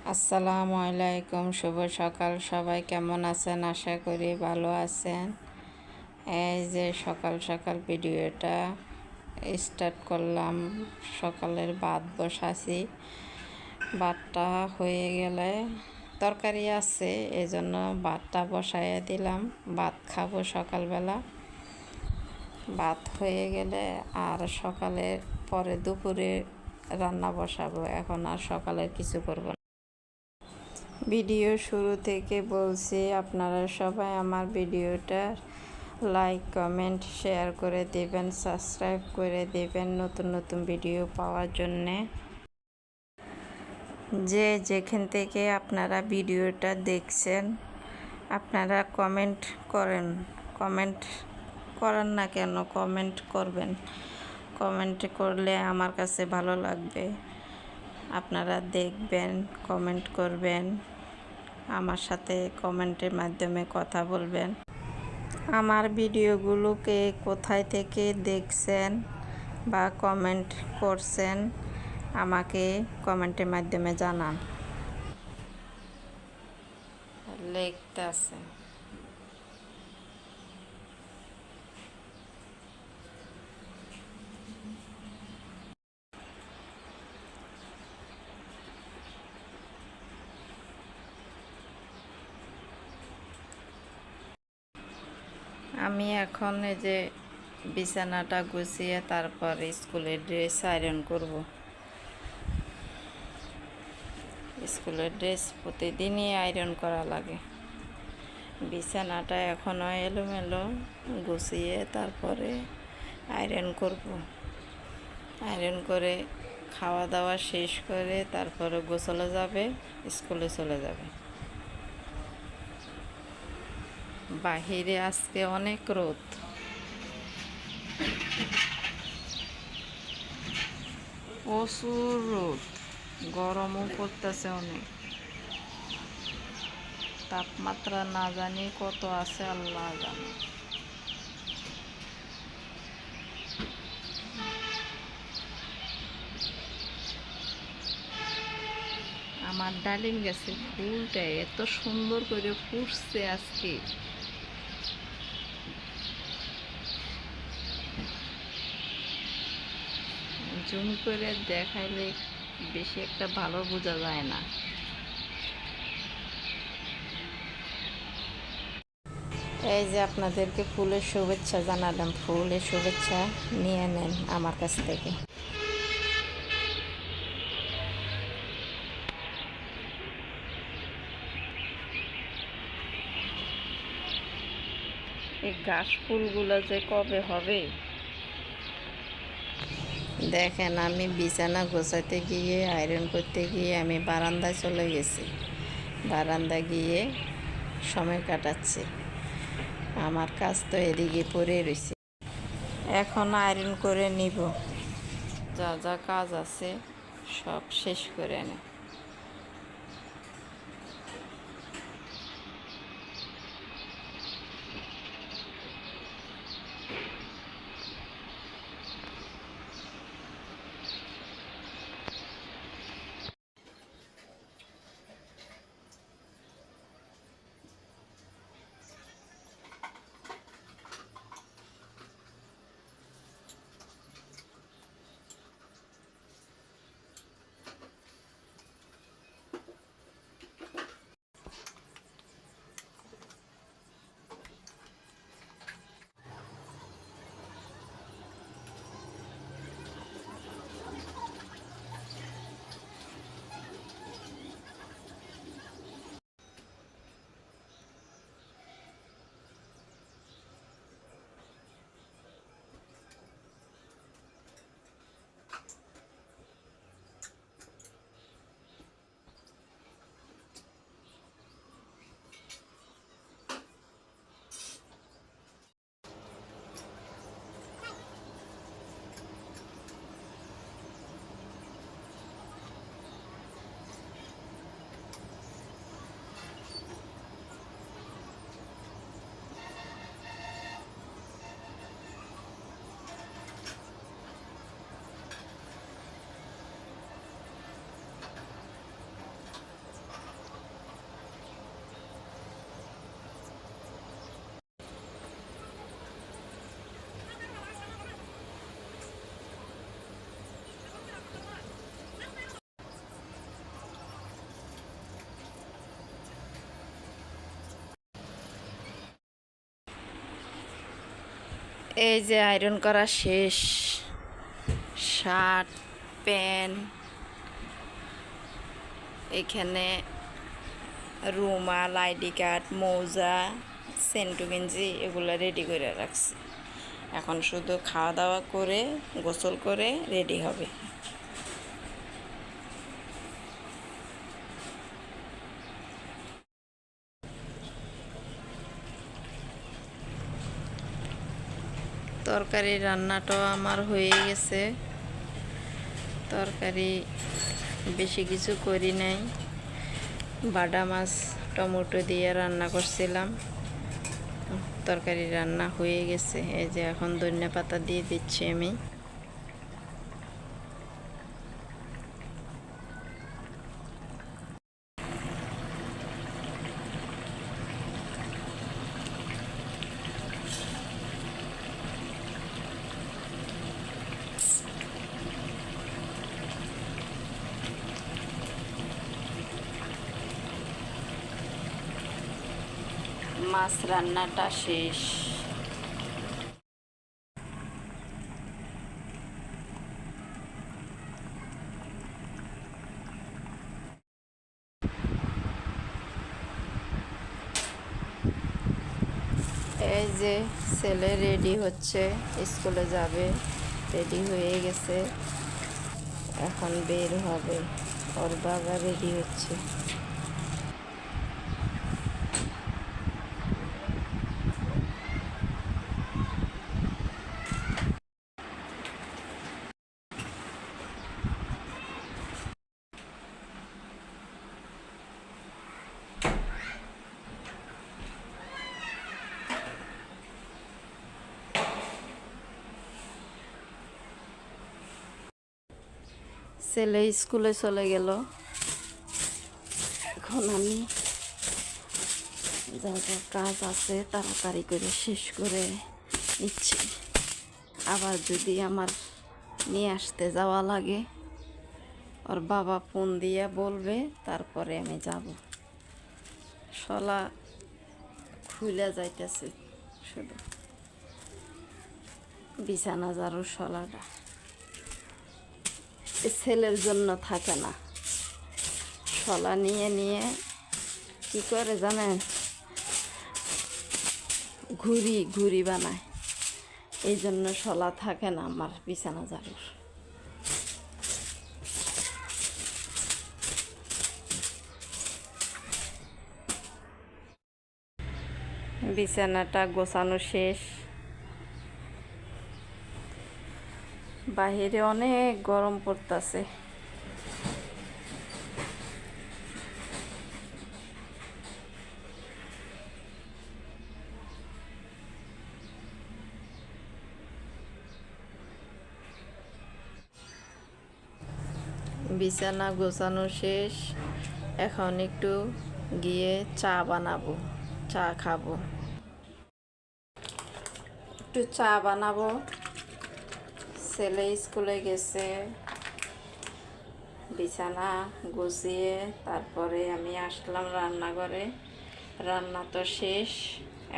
আসসালামু আলাইকুম, শুভ সকাল। সবাই কেমন আছেন? আশা করি ভালো আছেন। এই যে সকাল সকাল ভিডিওটা স্টার্ট করলাম। সকালের ভাত বসাছি। ভাতটা হয়ে গেলে তরকারি আছে এই জন্য ভাতটা বসাইয়া দিলাম। ভাত খাব সকালবেলা। ভাত হয়ে গেলে আর সকালের পরে দুপুরে রান্না বসাবো। এখন আর সকালের কিছু করব ভিডিও শুরু থেকে বলছি, আপনারা সবাই আমার ভিডিওটা লাইক, কমেন্ট, শেয়ার করে দেবেন, সাবস্ক্রাইব করে দেবেন নতুন নতুন ভিডিও পাওয়ার জন্যে। যে যেখান থেকে আপনারা ভিডিওটা দেখছেন, আপনারা কমেন্ট করেন। কমেন্ট করেন না কেন, কমেন্ট করবেন। কমেন্ট করলে আমার কাছে ভালো লাগবে। আপনারা দেখবেন কমেন্ট করবেন, আমার সাথে কমেন্টের মাধ্যমে কথা বলবেন। আমার ভিডিওগুলোকে কোথায় থেকে দেখছেন বা কমেন্ট করছেন, আমাকে কমেন্টের মাধ্যমে জানান। লিখতে আছে আমি এখন এই যে বিছানাটা গুছিয়ে তারপর স্কুলের ড্রেস আয়রন করব। স্কুলের ড্রেস প্রতিদিনই আয়রন করা লাগে। বিছানাটা এখনও এলোমেলো, গুছিয়ে তারপরে আয়রন করব। আয়রন করে খাওয়া দাওয়া শেষ করে তারপরে গোসলে যাবে, স্কুলে চলে যাবে। বাহিরে আজকে অনেক রোদ। প্রচুর রোদ, গরমও পড়তেছে অনেক। তাপমাত্রা না জানি কত আছে, আল্লাহ জানে। আমার ডালিম গেছে ফুলটা এত সুন্দর করে ফুটছে আজকে। জুম করে দেখাইলে বেশি একটা ভালো বোঝা যায় না। এই যে আপনাদেরকে ফুলের শুভেচ্ছা জানালাম। ফুলের শুভেচ্ছা নিয়ে নেন আমার কাছ থেকে। এই ঘাস ফুলগুলো যে কবে হবে? দেখেন, আমি বিছানা গোছাতে গিয়ে আয়রন করতে গিয়ে, আমি বারান্দায় চলে গেছি। বারান্দা গিয়ে সময় কাটাচ্ছি। আমার কাজ তো এদিকে পড়ে রয়েছে এখন আয়রন করে নিব। যা যা কাজ আছে, সব শেষ করে নেব। এই যে আয়রন করা শেষ, শার্ট, প্যান্ট, এখানে রুমাল, আইডি কার্ড, মৌজা, সেন্টু গেঞ্জি এগুলো রেডি করে রাখছি। এখন শুধু খাওয়া দাওয়া করে, গোসল করে রেডি হবে। তরকারি রান্নাটাও আমার হয়ে গেছে। তরকারি বেশি কিছু করি নাই। বাটা মাছ, টমেটো দিয়ে রান্না করছিলাম। তরকারি রান্না হয়ে গেছে। এই যে এখন ধনিয়া পাতা দিয়ে দিচ্ছি আমি। মাছ রান্নাটা শেষ। এই যে ছেলে রেডি হচ্ছে স্কুলে যাবে রেডি হয়ে গেছে। এখন বের হবে, ওর বাবা রেডি হচ্ছে। ছেলে স্কুলে চলে গেল। এখন আমি যা যা কাজ আছে তাড়াতাড়ি করে শেষ করে নিচ্ছি। আবার যদি আমার নিয়ে আসতে যাওয়া লাগে, ওর বাবা ফোন দিয়ে বলবে, তারপরে আমি যাব। শলা খুলে যাইতেছে শুধু। বিছানা ঝাড়ু শলাটা। ছেলের জন্য থাকে না। শলা নিয়ে নিয়ে কি করে জানেন? ঘুরি ঘুরি বানায়। এই জন্য শলা থাকে না আমার বিছানা ঝাড়ুর। বিছানাটা গোছানো শেষ। বাহিরে অনেক গরম পড়তাছে। বিছানা গোছানো শেষ। এখন একটু গিয়ে চা বানাবো চা খাব। একটু চা বানাবো। ছেলে স্কুলে গেছে। বিছানা গুছিয়ে তারপরে আমি আসলাম রান্নাঘরে। রান্না তো শেষ,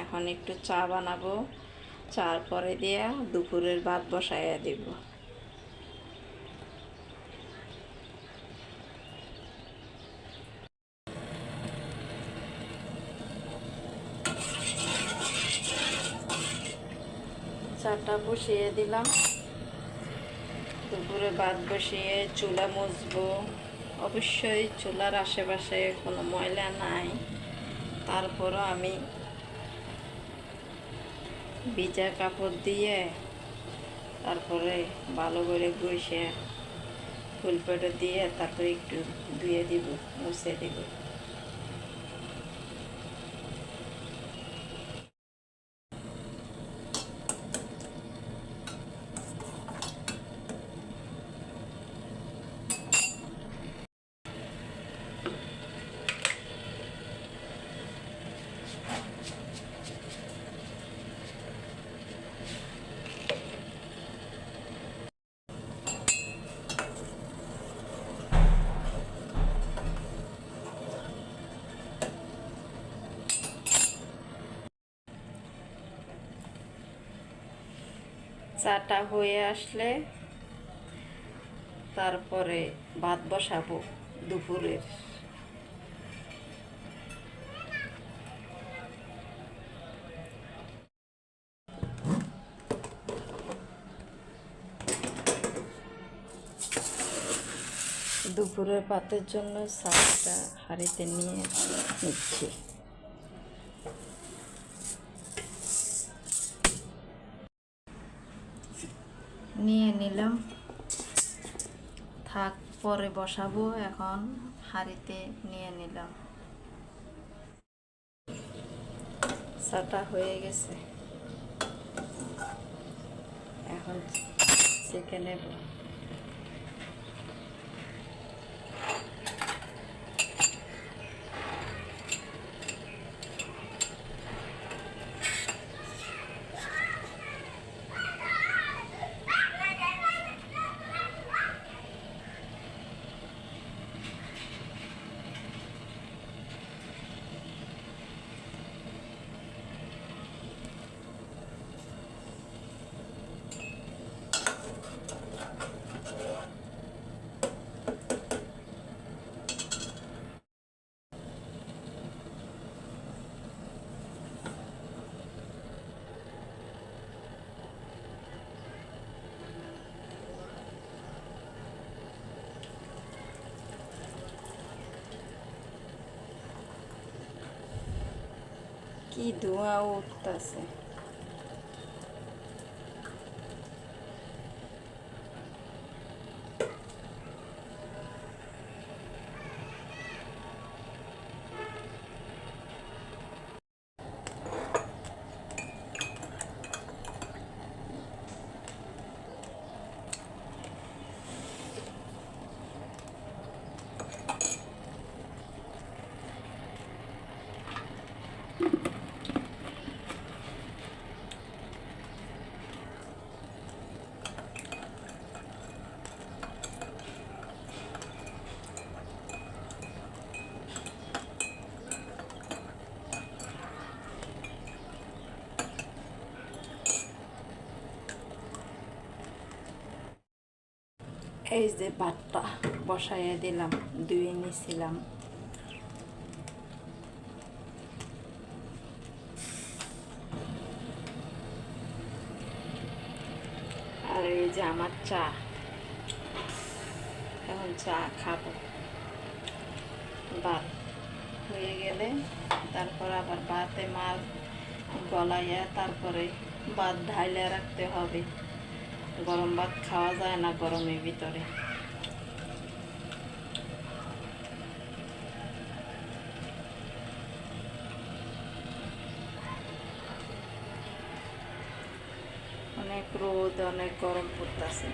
এখন একটু চা বানাবো। চার পরে দিয়ে দুপুরের ভাত বসাইয়া দিব। চাটা বসিয়ে দিলাম। দুপুরে ভাত বসিয়ে চুলা মুছবো। অবশ্যই চুলার আশেপাশে কোনো ময়লা নাই। তারপরও আমি ভিজা কাপড় দিয়ে তারপরে ভালো করে গুইসে ফুলপেটো দিয়ে তারপরে একটু ধুয়ে দিব, মুছে দিব। চাটা হয়ে আসলে তারপরে ভাত বসাবো দুপুরের। দুপুরের ভাতের জন্য চালটা হাঁড়িতে নিয়ে নিচ্ছি। নিয়ে নিলাম। থাক পরে বসাবো এখন হাঁড়িতে নিয়ে নিলাম। চাটা হয়ে গেছে। এখন চিকেনের কি ধোঁয়া উঠতেছে এই যে ভাতটা বসাইয়া দিলাম, ধুয়ে নিছিলাম। আর এই যে আমার চা, এখন চা খাব। ভাত হয়ে গেলে তারপর আবার ভাতে মাছ গলাইয়া তারপরে ভাত ঢাইলে রাখতে হবে। গরম ভাত খাওয়া যায় না গরমের ভিতরে। অনেক রোদ অনেক গরম পড়তেছে।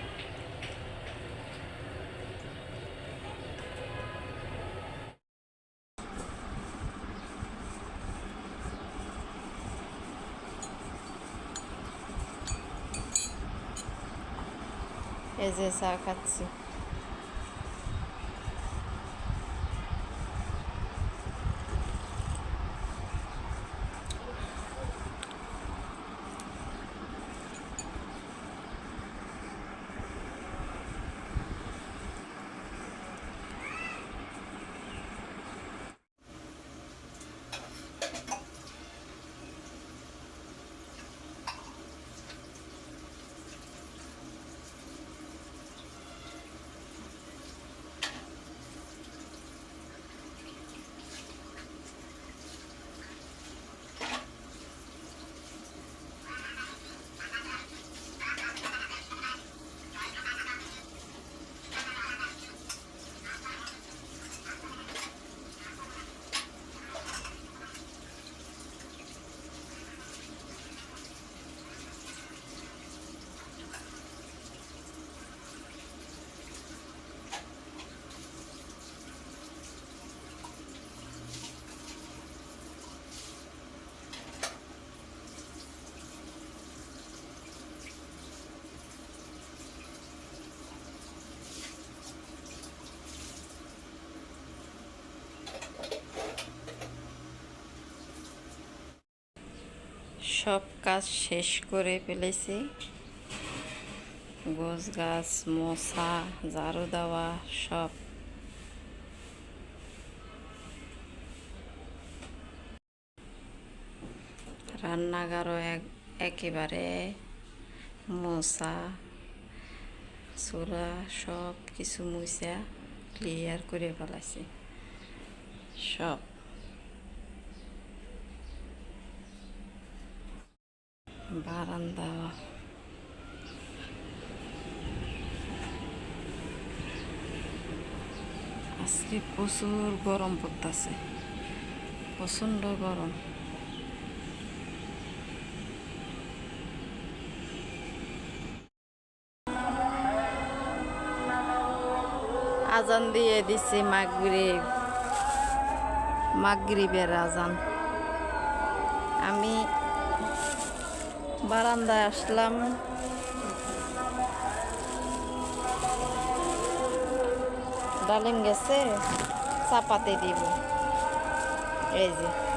এই যে চা সব কাজ শেষ করে ফেলেছি। গোছ গাছ, মশা, ঝাড়ু দেওয়া, সব। রান্নাঘরও এক একেবারে মশা চোরা সব কিছু মুছা ক্লিয়ার করে ফেলাইছি। সব। বারান্দা। আজকে প্রচুর গরম পড়তেছে প্রচণ্ড গরম। আজান দিয়ে দিছি মাগরিব মাগরিবের আজান। আমি বারান্দায় আসলাম। ডালিম গেছে চাপাতে দিব। এই যে।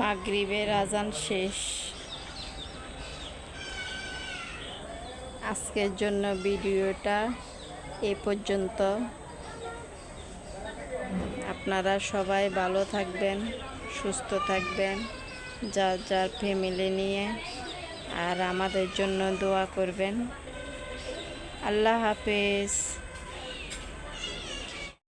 মাগরিবের আজান শেষ। আজকের জন্য ভিডিওটা এ পর্যন্ত। আপনারা সবাই ভালো থাকবেন, সুস্থ থাকবেন, যার যার ফ্যামিলি নিয়ে, আর আমাদের জন্য দোয়া করবেন। আল্লাহ হাফেজ।